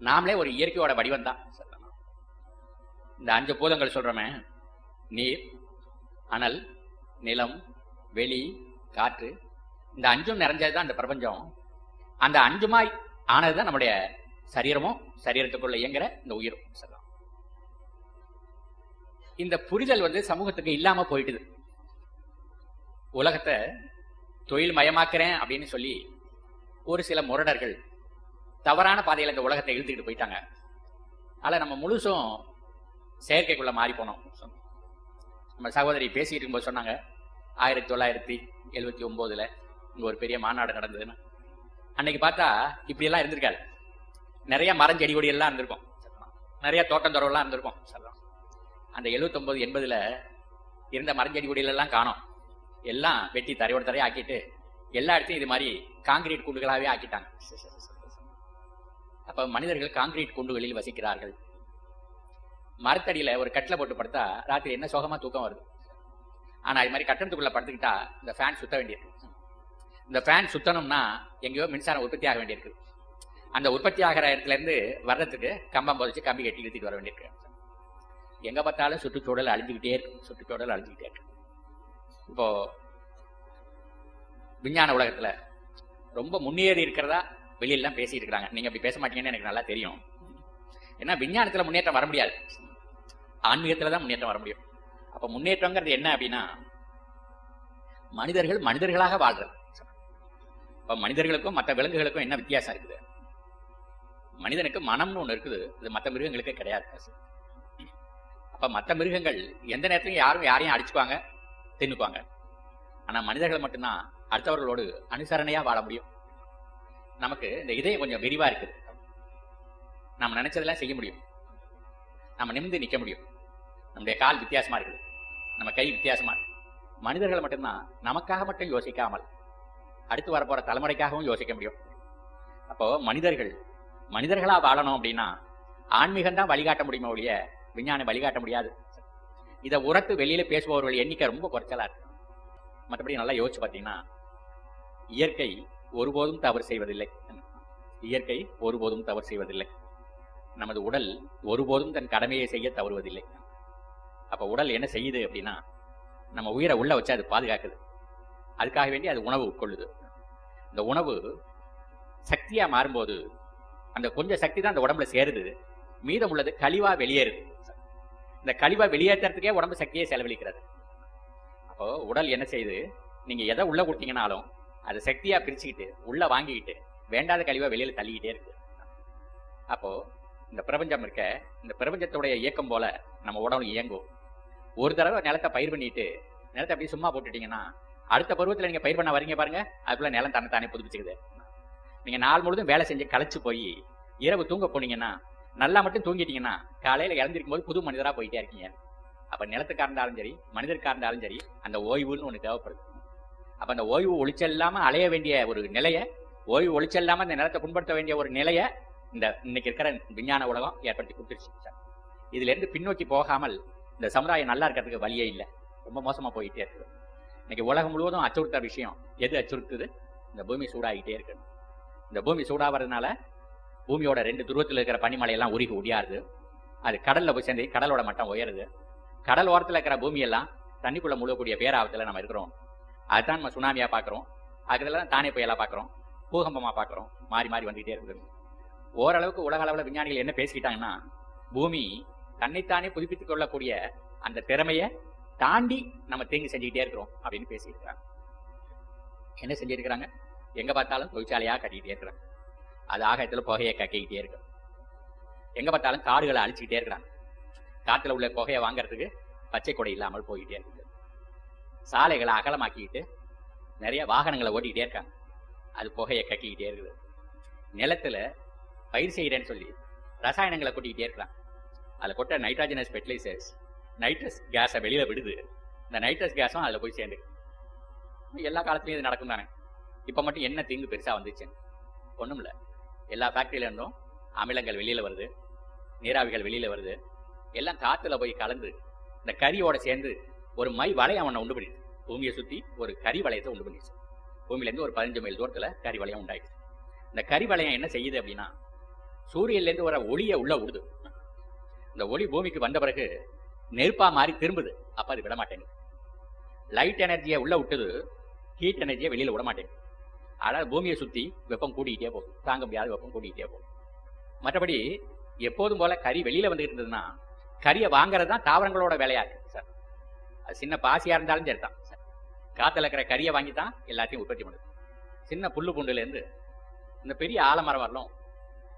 நாமளே ஒரு இயற்கையோட வடிவம் தான். சொல்லலாம் இந்த அஞ்சு பூதங்கள் சொல்றோமே நீர் அனல் நிலம் வெளி காற்று இந்த அஞ்சும் நிறைஞ்சது தான் இந்த பிரபஞ்சம். அந்த அஞ்சுமாய் ஆனதுதான் நம்முடைய சரீரமும் சரீரத்துக்குள்ள இயங்குற இந்த உயிரும். சொல்லலாம் இந்த புரிதல் வந்து சமூகத்துக்கு இல்லாம போயிட்டுது. உலகத்தை தொழில் மயமாக்குறேன் அப்படின்னு சொல்லி ஒரு சில முரடர்கள் தவறான பாதையில் இந்த உலகத்தை இழுத்துக்கிட்டு போயிட்டாங்க. அதில் நம்ம முழுசும் செயற்கைக்குள்ளே மாறி போனோம். நம்ம சகோதரி பேசிக்கிட்டு இருக்கும்போது சொன்னாங்க ஆயிரத்தி தொள்ளாயிரத்தி எழுபத்தி ஒம்போதுல இங்கே ஒரு பெரிய மாநாடு நடந்ததுன்னு. அன்னைக்கு பார்த்தா இப்படியெல்லாம் இருந்திருக்காரு. நிறைய மரஞ்செடி கொடியெல்லாம் இருந்திருக்கும். நிறைய தோட்டம் தொடரெல்லாம் இருந்திருக்கும். சொல்லலாம் அந்த எழுபத்தொம்போது எண்பதுல இருந்த மரஞ்செடி கொடியிலெல்லாம் காணோம். எல்லாம் வெட்டி தரையோட தரையை ஆக்கிட்டு எல்லா இடத்தையும் இது மாதிரி காங்கிரீட் கூண்டுகளாகவே ஆக்கிட்டாங்க. அப்ப மனிதர்கள் காங்கிரீட் குண்டுகளில் வசிக்கிறார்கள். மரத்தடியில ஒரு கட்டில போட்டு படுத்தா ராத்திரி என்ன சோகமா தூக்கம் வருது. ஆனா இது மாதிரி கட்டணத்துக்குள்ள படுத்துக்கிட்டா இந்த ஃபேன் சுத்த வேண்டியிருக்கு. இந்த ஃபேன் சுத்தணும்னா எங்கேயோ மின்சாரம் உற்பத்தி ஆக வேண்டியிருக்கு. அந்த உற்பத்தி ஆகிற இடத்துல இருந்து வர்றதுக்கு கம்பம் புதைச்சு கம்பி கட்டி இழுத்துட்டு வர வேண்டியிருக்கு. எங்க பார்த்தாலும் சுற்றுச்சூழல் அழிஞ்சுக்கிட்டே இருக்கு. சுற்றுச்சூழல் அழிஞ்சுக்கிட்டே இருக்கு. இப்போ விஞ்ஞான உலகத்துல ரொம்ப முன்னேறி இருக்கிறதா வெளியெல்லாம் பேசிட்டு இருக்காங்க நீங்க அப்படி பேச மாட்டீங்கன்னு எனக்கு நல்லா தெரியும். ஏன்னா விஞ்ஞானத்துல முன்னேற்றம் வர முடியாது. ஆன்மீகத்துல தான் முன்னேற்றம் வர முடியும். அப்ப முன்னேற்றங்கிறது என்ன அப்படின்னா மனிதர்கள் மனிதர்களாக வாழ்றது. இப்ப மனிதர்களுக்கும் மற்ற விலங்குகளுக்கும் என்ன வித்தியாசம் இருக்குது? மனிதனுக்கு மனம்னு ஒண்ணு இருக்குது. இது மற்ற மிருகங்களுக்கு கிடையாது. அப்ப மற்ற மிருகங்கள் எந்த நேரத்திலும் யாரும் யாரையும் அடிச்சுக்குவாங்க தின்னுக்குவாங்க. ஆனா மனிதர்கள் மட்டும்தான் அடுத்தவர்களோடு அனுசரணையா வாழ முடியும். நமக்கு இந்த இதயம் கொஞ்சம் விரிவா இருக்குது. நம்ம நினைச்சதெல்லாம் செய்ய முடியும். நம்ம நிமிந்து நிக்க முடியும். நம்முடைய கால் வித்தியாசமா இருக்குது. நம்ம கை வித்தியாசமா இருக்கு மனிதர்கள் மட்டும்தான் நமக்காக மட்டும் யோசிக்காமல் அடுத்து வரப்போற தலைமுறைக்காகவும் யோசிக்க முடியும். அப்போ மனிதர்கள் மனிதர்களா வாழணும் அப்படின்னா ஆன்மீகம் தான் வழிகாட்ட முடியுமா ஒழிய விஞ்ஞானம் வழிகாட்ட முடியாது. இதை உரத்து வெளியில பேசுபவர்கள் எண்ணிக்கை ரொம்ப குறைச்சலா இருக்கு. மற்றபடி நல்லா யோசிச்சு பார்த்தீங்கன்னா இயற்கை ஒருபோதும் தவறு செய்வதில்லை. இயற்கை ஒருபோதும் தவறு செய்வதில்லை. நமது உடல் ஒருபோதும் தன் கடமையை செய்ய தவறுவதில்லை. அப்ப உடல் என்ன செய்யுது அப்படின்னா நம்ம உயிரை உள்ள வச்சு அது பாதுகாக்குது. அதுக்காக வேண்டி அது உணவு உட்கொள்ளுது. இந்த உணவு சக்தியா மாறும்போது அந்த கொஞ்சம் சக்தி தான் அந்த உடம்புல சேருது. மீதம் உள்ளது கழிவா வெளியேறுது. இந்த கழிவா வெளியேற்றுறதுக்கே உடம்பு சக்தியை செலவழிக்கிறது. அப்போ உடல் என்ன செய்யுது? நீங்க எதை உள்ள கொடுத்தீங்கனாலும் அதை சக்தியா பிரிச்சுக்கிட்டு உள்ள வாங்கிக்கிட்டு வேண்டாத கழிவா வெளியில தள்ளிக்கிட்டே இருக்கு. அப்போ இந்த பிரபஞ்சம் இருக்க இந்த பிரபஞ்சத்துடைய இயக்கம் போல நம்ம உடம்பு இயங்கும். ஒரு தடவை நிலத்தை பயிர் பண்ணிட்டு நிலத்தை அப்படியே சும்மா போட்டுட்டீங்கன்னா அடுத்த பருவத்துல நீங்க பயிர் பண்ண வரீங்க பாருங்க அதுக்குள்ள நிலம் தன்னைத்தானே புதுப்பிச்சுக்குது. நீங்க நாள் முழுதும் வேலை செஞ்சு களைச்சு போய் இரவு தூங்க போனீங்கன்னா நல்லா மட்டும் தூங்கிட்டீங்கன்னா காலையில இறந்திருக்கும் போது புது மனிதரா போயிட்டே இருக்கீங்க. அப்ப நிலத்துக்கா இருந்தாலும் சரி மனிதருக்காக இருந்தாலும் சரி அந்த ஓய்வுன்னு ஒண்ணு தேவைப்படுது. அப்ப அந்த ஓய்வு ஒளிச்சல்லாம அலைய வேண்டிய ஒரு நிலையை ஓய்வு ஒளிச்சல்லாம இந்த நிலத்தை புண்படுத்த வேண்டிய ஒரு நிலைய இந்த இன்னைக்கு இருக்கிற விஞ்ஞான உலகம் ஏற்படுத்தி கொடுத்துருச்சு சார். இதுல இருந்து பின்னோக்கி போகாமல் இந்த சமுதாயம் நல்லா இருக்கிறதுக்கு வழியே இல்லை. ரொம்ப மோசமா போயிட்டே இருக்குது. இன்னைக்கு உலகம் முழுவதும் அச்சுறுத்த விஷயம் எது அச்சுறுத்துது? இந்த பூமி சூடாகிட்டே இருக்கு இந்த பூமி சூடாகிறதுனால பூமியோட ரெண்டு துருவத்தில் இருக்கிற பனிமலையெல்லாம் உருகி ஒடியாருது. அது கடல்ல போய் சேர்ந்து கடலோட மட்டம் உயருது. கடல் ஓரத்தில் இருக்கிற பூமியெல்லாம் தண்ணிக்குள்ள முழுகக்கூடிய பேராபத்தில் நம்ம இருக்கிறோம். அதுதான் நம்ம சுனாமியா பார்க்குறோம் அதுல தான் தானே புயலா பார்க்குறோம் பூகம்பமா பார்க்குறோம் மாறி மாறி வந்துகிட்டே இருக்குது. ஓரளவுக்கு உலக அளவில் விஞ்ஞானிகள் என்ன பேசிக்கிட்டாங்கன்னா பூமி தன்னைத்தானே புதுப்பித்துக் கொள்ளக்கூடிய அந்த திறமையை தாண்டி நம்ம தேங்கி செஞ்சுக்கிட்டே இருக்கிறோம் அப்படின்னு பேசியிருக்கிறாங்க. என்ன செஞ்சிருக்கிறாங்க? எங்க பார்த்தாலும் தொழிற்சாலையா கட்டிக்கிட்டே இருக்கிறாங்க. அது ஆகாயத்துல புகையை கக்கிக்கிட்டே இருக்கு. எங்க பார்த்தாலும் காடுகளை அழிச்சுக்கிட்டே இருக்கிறாங்க. காட்டுல உள்ள புகையை வாங்குறதுக்கு பச்சை கொடை இல்லாமல் போய்கிட்டே இருக்கு. சாலைகளை அகலமாக்கிக்கிட்டு நிறைய வாகனங்களை ஓட்டிக்கிட்டே இருக்காங்க. அது புகையை கக்கிக்கிட்டே இருக்குது. நிலத்துல பயிர் செய்கிறேன்னு சொல்லி ரசாயனங்களை கொட்டிக்கிட்டே இருக்கலாம். அதில் கொட்ட நைட்ராஜனஸ் ஃபெர்டிலைசர்ஸ் நைட்ரஸ் கேஸை வெளியில விடுது. இந்த நைட்ரஸ் கேஸும் அதில் போய் சேர்ந்து எல்லா காலத்துலயும் இது நடக்கும் தானே. இப்போ மட்டும் என்ன தீங்கு பெருசா வந்துச்சு? ஒண்ணும் இல்ல எல்லா ஃபேக்ட்ரியிலேருந்தும் அமிலங்கள் வெளியில வருது. நீராவிகள் வெளியில வருது. எல்லாம் காத்துல போய் கலந்து இந்த கரியோட சேர்ந்து ஒரு மை வளையம் அவனை உண்டு பண்ணிடுது பூமியை சுத்தி ஒரு கரி வளையத்தை உண்டு பண்ணிடுச்சு பூமியிலேருந்து ஒரு பதினஞ்சு மைல் தூரத்துல கரி வளையம் உண்டாயிடுச்சு. இந்த கரி வளையம் என்ன செய்யுது அப்படின்னா சூரியன்லேருந்து வர ஒளியை உள்ள விடுது இந்த ஒளி பூமிக்கு வந்த பிறகு நெருப்பா மாறி திரும்புது. அப்ப அது விட மாட்டேங்குது லைட் எனர்ஜியை உள்ள விட்டது ஹீட் எனர்ஜியை வெளியில விட மாட்டேங்குது ஆனால் பூமியை சுத்தி வெப்பம் கூடிக்கிட்டே போகும் தாங்க முடியாத வெப்பம் கூடிக்கிட்டே போகும் மற்றபடி எப்போதும் போல கறி வெளியில வந்துகிட்டு இருந்ததுன்னா கறியை வாங்குறது தான் தாவரங்களோட வேலையா இருக்கு சார். அது சின்ன பாசியா இருந்தாலும் சரி. தான் காத்துல இருக்கிற கறியை வாங்கி தான் எல்லாத்தையும் உற்பத்தி பண்ணுது. சின்ன புல்லு புண்டுல இருந்து இந்த பெரிய ஆலமரம் வரலும்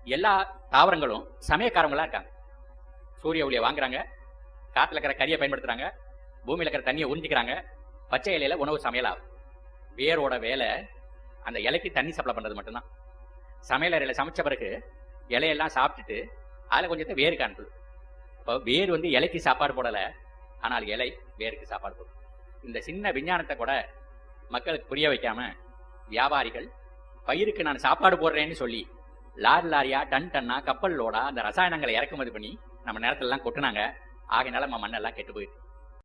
எல்லா தாவரங்களும் சமயக்காரங்களா இருக்காங்க. சூரிய ஒளியை வாங்குறாங்க காத்துல இருக்கிற கறியை பயன்படுத்துறாங்க பூமியில இருக்கிற தண்ணியை உறிஞ்சிக்கிறாங்க பச்சை இலையில உணவு சமையலாகும் வேரோட வேலை அந்த இலைக்கு தண்ணி சப்ளை பண்றது மட்டும்தான். சமையல் அறையில சமைச்ச பிறகு இலையெல்லாம் சாப்பிட்டுட்டு அதில் கொஞ்சத்தை வேருக்கு அனுப்புது இப்போ வேர் வந்து இலைக்கு சாப்பாடு போடல ஆனால் இலை வேருக்கு சாப்பாடு போடும். இந்த சின்ன விஞ்ஞானத்தை கூட மக்களுக்கு புரிய வைக்காம வியாபாரிகள் பயிருக்கு நான் சாப்பாடு போடுறேன்னு சொல்லி லாரி லாரியா டன் டன்னா கப்பல் லோடா அந்த ரசாயனங்களை இறக்குமதி பண்ணி நம்ம நேரத்துல எல்லாம் கொட்டுனாங்க. ஆகையினால நம்ம மண்ணெல்லாம் கெட்டு போயிருக்கு